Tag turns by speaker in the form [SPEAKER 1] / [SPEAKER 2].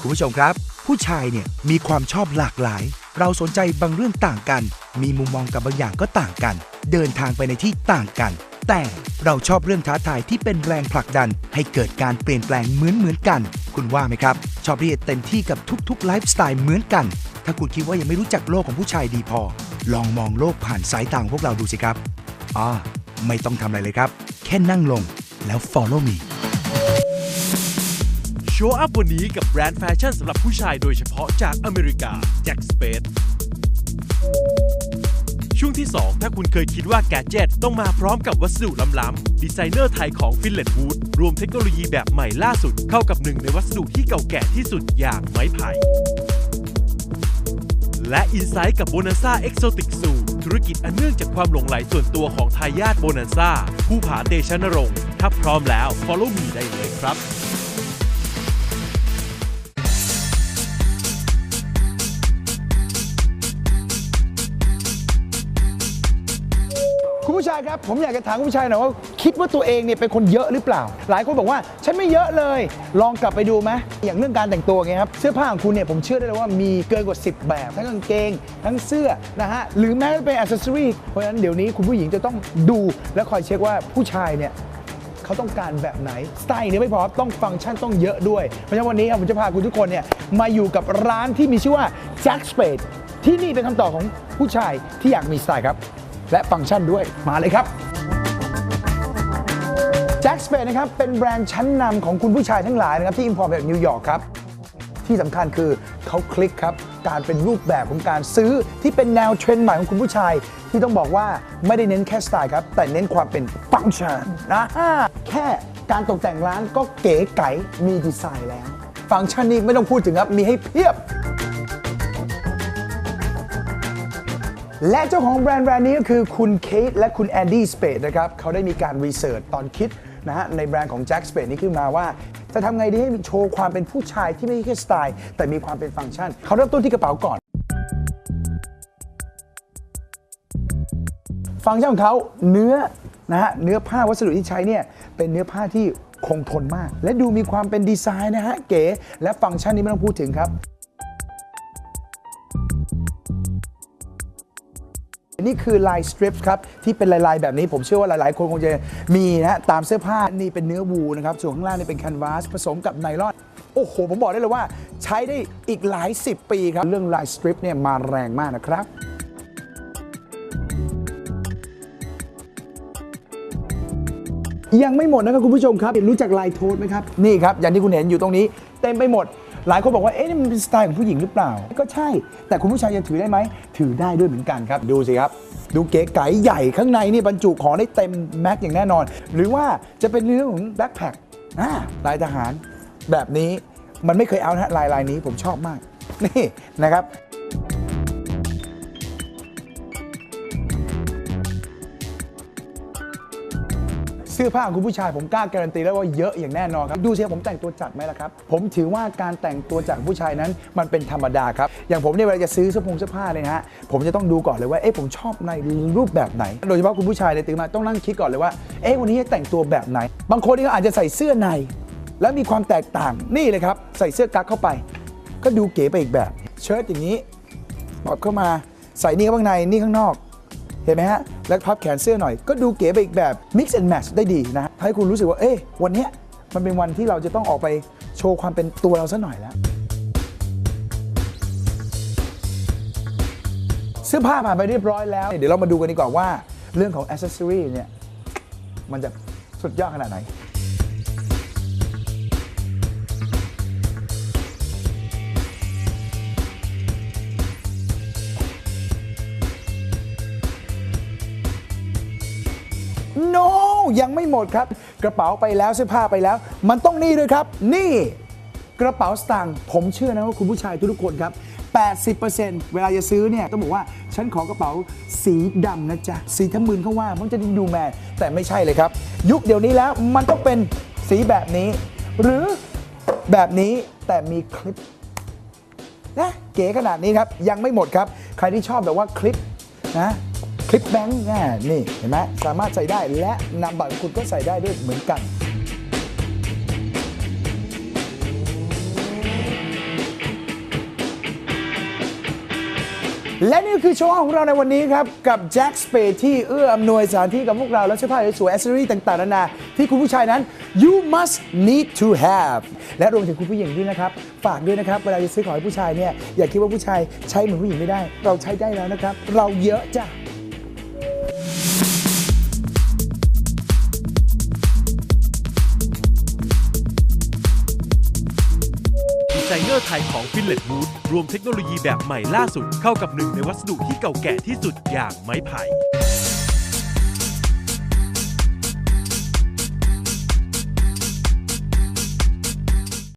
[SPEAKER 1] คุณผู้ชมครับ ผู้ชายเนี่ยมีความชอบหลากหลาย เราสนใจบางเรื่องต่างกัน มีมุมมองกับบางอย่างก็ต่างกัน เดินทางไปในที่ต่างกัน แต่เราชอบเรื่องท้าทายที่เป็นแรงผลักดัน ให้เกิดการเปลี่ยนแปลงเหมือนเหมือนกัน คุณว่าไหมครับ ชอบที่จะเต็มที่กับทุกๆไลฟ์สไตล์เหมือนกัน ถ้าคุณคิดว่ายังไม่รู้จักโลกของผู้ชายดีพอ ลองมองโลกผ่านสายตาของพวกเราดูสิครับอ่าไม่ต้องทำอะไรเลยครับ แค่นั่งลงแล้ว follow me
[SPEAKER 2] ชว์อัพวันนี้กับแบรนด์แฟชั่นสำหรับผู้ชายโดยเฉพาะจากอเมริกา Jack Space ช่วงที่ 2 ถ้าคุณเคยคิดว่าแกจ็ตต้องมาพร้อมกับวัสดุล้ำๆ ดีไซเนอร์ไทยของฟินแลนด์วูดรวมเทคโนโลยีแบบใหม่ล่าสุด เข้ากับหนึ่งในวัสดุที่เก่าแก่ที่สุดอย่างไม้ไผ่และอินไซต์กับโบนันซ่าเอ็กโซติกซูธุรกิจอันเนื่องจากความหลงไหลส่วนตัวของทายาทโบนันซ่า ผู้ผาเตชะนรงค์ถ้าพร้อมแล้ว follow me ได้เลยครับ
[SPEAKER 3] คุณผู้ชายครับผมอยากจะถามคุณผู้ชายหน่อยว่าคิดว่าตัวเองเนี่ยเป็นคนเยอะหรือเปล่า หลายคนบอกว่าฉันไม่เยอะเลย ลองกลับไปดูไหมอย่างเรื่องการแต่งตัวไงครับเสื้อผ้าของคุณเนี่ยผมเชื่อได้เลยว่ามีเกินกว่า 10 แบบ ทั้งกางเกง ทั้งเสื้อนะฮะหรือแม้จะเป็นอ c เซสซอรีเพราะฉะนั้นเดี๋ยวนี้คุณผู้หญิงจะต้องดู และคอยเช็คว่าผู้ชายเนี่ยเขาต้องการแบบไหนสไตล์เนี่ยไม่พอต้องฟังก์ชันต้องเยอะด้วย เพราะฉะนั้นวันนี้ครับผมจะพาคุณทุกคนเนี่ยมาอยู่กับร้านที่มีชื่อว่า Jack Spade ที่นี่เป็นคำตอบของผู้ชายที่อยากมีสไตล์ครับ และฟังก์ชันด้วยมาเลยครับ Jack Spade นะครับเป็นแบรนด์ชั้นนำของคุณผู้ชายทั้งหลายนะครับที่อินพอร์ตมาจากนิวยอร์กครับที่สำคัญคือเขาคลิกครับการเป็นรูปแบบของการซื้อที่เป็นแนวเทรนด์ใหม่ของคุณผู้ชาย ที่ต้องบอกว่าไม่ได้เน้นแค่สไตล์ครับ แต่เน้นความเป็นฟังก์ชันนะแค่การตกแต่งร้านก็เก๋ไก๋มีดีไซน์แล้ว ฟังก์ชันนี้ไม่ต้องพูดถึงครับมีให้เพียบ และเจ้าของแบรนด์แบรนด์นี้ก็คือคุณเคทและคุณแอนดี้สเปดนะครับเขาได้มีการรีเสิร์ชตอนคิดนะฮะในแบรนด์ของ Jack Spade นี้ขึ้นมาว่า จะทำไงดีให้มันโชว์ความเป็นผู้ชายที่ไม่ใช่แค่สไตล์ แต่มีความเป็นฟังก์ชัน เขาเริ่มต้นที่กระเป๋าก่อน ฟังก์ชันของเขาเนื้อนะฮะเนื้อผ้าวัสดุที่ใช้เนี่ยเป็นเนื้อผ้าที่คงทนมาก และดูมีความเป็นดีไซน์นะฮะเก๋และฟังก์ชันนี้ไม่ต้องพูดถึงครับ นี่คือลายสตริปครับที่เป็นลายๆแบบนี้ผมเชื่อว่าหลายๆ คนคงจะมีนะตามเสื้อผ้านี่เป็นเนื้อวูนะครับส่วนข้างล่างนี่เป็นแคนวาสผสมกับไนลอนโอ้โห ผมบอกได้เลยว่าใช้ได้อีกหลาย 10 ปีครับ เรื่องลายสตริปเนี่ยมาแรงมากนะครับยังไม่หมดนะครับคุณผู้ชมครับ รู้จักลายโทสไหมครับ นี่ครับ อย่างที่คุณเห็นอยู่ตรงนี้ เต็มไปหมด หลายคนบอกว่า เอ๊ะนี่มันเป็นสไตล์ของผู้หญิงหรือเปล่า ก็ใช่ แต่คุณผู้ชายจะถือได้ไหม ถือได้ด้วยเหมือนกันครับ ดูสิครับ ดูเก๋ไก๋ใหญ่ข้างในนี่บรรจุของได้เต็มแม็กอย่างแน่นอน หรือว่าจะเป็นเรื่องของแบ็คแพคลายทหาร แบบนี้มันไม่เคยเอานะฮะลายลายนี้ผมชอบมาก นี่นะครับ สื้อผ้าของคุณผู้ชายผมกล้าการันตีแล้วว่าเยอะอย่างแน่นอนครับ ดูสิครับผมแต่งตัวจัดไหมล่ะครับ ผมถือว่าการแต่งตัวจากผู้ชายนั้นมันเป็นธรรมดาครับ อย่างผมเนี่ยเวลาจะซื้อเสื้อผงเสื้อผ้าเลยนะฮะผมจะต้องดูก่อนเลยว่าเอ๊ะผมชอบในรูปแบบไหน โดยเฉพาะคุณผู้ชายเนี่ยตื่นมาต้องนั่งคิดก่อนเลยว่าเอ๊ะวันนี้จะแต่งตัวแบบไหน บางคนนี่ก็อาจจะใส่เสื้อใน แล้วมีความแตกต่างนี่เลยครับใส่เสื้อกั๊กเข้าไป ก็ดูเก๋ไปอีกแบบ เชิ้ตอย่างนี้ปลดเข้ามาใส่นี่ข้างในนี่ข้างนอก ห็นไหมฮะ แล้วพับแขนเสื้อหน่อย ก็ดูเก๋ไปอีกแบบ mix and match ได้ดีนะให้คุณรู้สึกว่า เอ๊ะ วันนี้มันเป็นวันที่เราจะต้องออกไปโชว์ความเป็นตัวเราซะหน่อยแล้ว เสื้อผ้าผ่านไปเรียบร้อยแล้ว เดี๋ยวเรามาดูกันดีกว่าว่า เรื่องของ accessory เนี่ย มันจะสุดยอดขนาดไหน no ยังไม่หมดครับ กระเป๋าไปแล้วเสื้อผ้าไปแล้ว มันต้องนี่ด้วยครับ นี่กระเป๋าสตางค์ผมเชื่อนะว่าคุณผู้ชายทุกๆคนครับ 80%เวลาจะซื้อเนี่ยต้องบอกว่า ฉันขอกระเป๋าสีดำนะจ๊ะ สีทำมืนเขาว่ามันจะดูแมนแต่ไม่ใช่เลยครับ ยุคเดี๋ยวนี้แล้วมันต้องเป็นสีแบบนี้ หรือแบบนี้แต่มีคลิปนะเก๋ขนาดนี้ครับ ยังไม่หมดครับ ใครที่ชอบแบบว่าคลิปนะ คลิปแบงค์นี่เห็นไหมสามารถใส่ได้และนำบัตรของคุณก็ใส่ได้ด้วยเหมือนกันและนี่คือโชว์ของเราในวันนี้ครับ กับแจ็คสเปที่เอื้ออำนวยสถานที่กับพวกเราและเสื้อผ้าสวยๆแอสเซอรี่ต่างๆนานาที่คุณผู้ชายนั้น you must need to have และรวมถึงคุณผู้หญิงด้วยนะครับ ฝากด้วยนะครับ เวลาจะซื้อของให้ผู้ชายเนี่ยอย่าคิดว่าผู้ชายใช้เหมือนผู้หญิงไม่ได้ เราใช้ได้แล้วนะครับ เราเยอะจ้ะ
[SPEAKER 2] ไซเนอร์ไทยของฟินเลตวูดรวมเทคโนโลยีแบบใหม่ล่าสุดเข้ากับหนึ่งในวัสดุที่เก่าแก่ที่สุดอย่างไม้ไผ่